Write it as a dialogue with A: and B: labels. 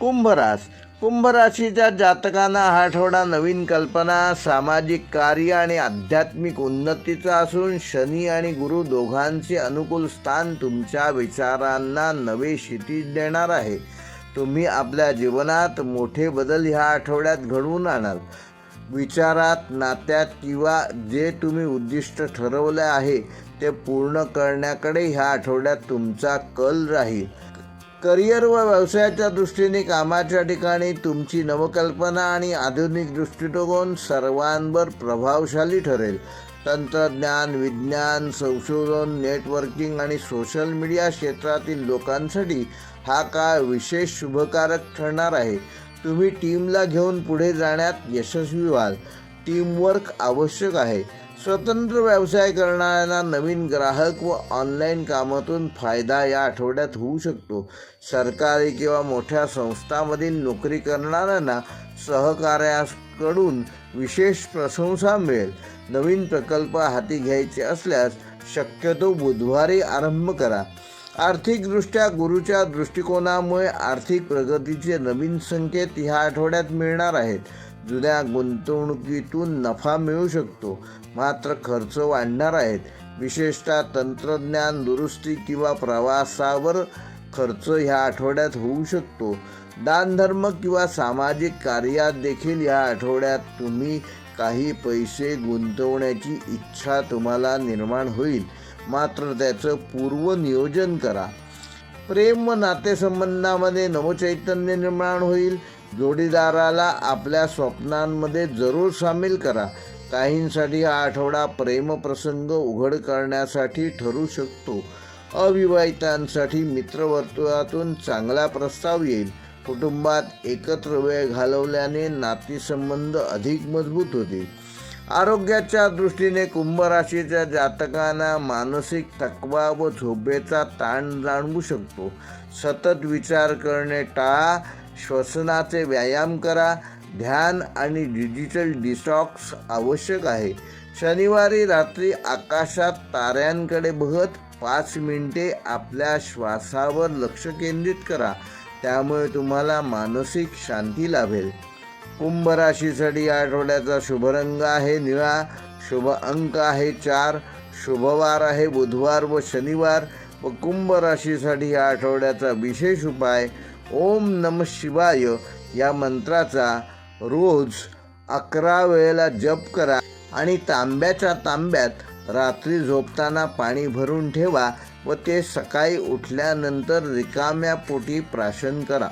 A: कुंभरास. कुंभराशीच्या जातकांना हा आठवडा नवीन कल्पना सामाजिक कार्य आणि आध्यात्मिक उन्नतीचा असून शनी आणि गुरु दोघांचे अनुकूल स्थान तुमच्या विचारांना नवे क्षितिज देणार आहे. तुम्ही आपल्या जीवनात मोठे बदल ह्या आठवड्यात घडवून आणाल. विचारात नात्यात किंवा जे तुम्ही उद्दिष्ट ठरवले आहे ते पूर्ण करण्याकडे ह्या आठवड्यात तुमचा कल राहील. करिअर व व्यवसायाच्या दृष्टीने कामाच्या ठिकाणी तुमची नवकल्पना आणि आधुनिक दृष्टिकोन सर्वांवर प्रभावशाली ठरेल. तंत्रज्ञान विज्ञान संशोधन नेटवर्किंग आणि सोशल मीडिया क्षेत्रातील लोकांसाठी हा काळ विशेष शुभकारक ठरणार आहे. तुम्ही टीमला घेऊन पुढे जाण्यात यशस्वी व्हाल. टीमवर्क आवश्यक आहे. स्वतंत्र व्यवसाय करणाऱ्यांना नवीन ग्राहक व ऑनलाईन कामातून फायदा या आठवड्यात होऊ शकतो. सरकारी किंवा मोठ्या संस्थांमधील नोकरी करणाऱ्यांना सहकार्याकडून विशेष प्रशंसा मिळेल. नवीन प्रकल्प हाती घ्यायचे असल्यास शक्यतो बुधवारी आरंभ करा. आर्थिकदृष्ट्या गुरुच्या दृष्टिकोनामुळे आर्थिक प्रगतीचे नवीन संकेत ह्या आठवड्यात मिळणार आहेत. जुन्या गुंतवणुकीतून नफा मिळू शकतो. मात्र खर्च वाढणार आहेत. विशेषतः तंत्रज्ञान दुरुस्ती किंवा प्रवासावर खर्च ह्या आठवड्यात होऊ शकतो. दानधर्म किंवा सामाजिक कार्यात देखील ह्या आठवड्यात तुम्ही काही पैसे गुंतवण्याची इच्छा तुम्हाला निर्माण होईल. मात्र त्याचं पूर्वनियोजन करा. प्रेम व नातेसंबंधामध्ये नवचैतन्य निर्माण होईल. जोडीदाराला आपल्या स्वप्नांमध्ये जरूर सामील करा. काहींसाठी हा आठवडा प्रेमप्रसंग उघड करण्यासाठी ठरू शकतो. अविवाहितांसाठी मित्रवर्तुळातून चांगला प्रस्ताव येईल. कुटुंबात एकत्र वेळ घालवल्याने नातेसंबंध अधिक मजबूत होतील. आरोग्याच्या दृष्टीने कुंभ राशीच्या जातकांना मानसिक थकवा व झोपेचा ताण जाणवू शकतो. सतत विचार करणे टाळा. श्वसनाचे व्यायाम करा ध्यान आणि डिजिटल डिटॉक्स आवश्यक आहे. शनिवारी रात्री आकाशात ताऱ्यांकडे बघत पाच मिनिटे आपल्या श्वासावर लक्ष केंद्रित करा. त्यामुळे तुम्हाला मानसिक शांती लाभेल. कुंभ राशीसाठी या आठवड्याचा शुभरंग आहे निळा शुभ अंक आहे चार शुभवार आहे बुधवार व शनिवार व कुंभ राशीसाठी या आठवड्याचा विशेष उपाय ओम नम शिवाय या मंत्राचा रोज अकरा वेळेला जप करा आणि तांब्याच्या तांब्यात रात्री झोपताना पाणी भरून ठेवा व ते सकाळी उठल्यानंतर रिकाम्या पोटी प्राशन करा.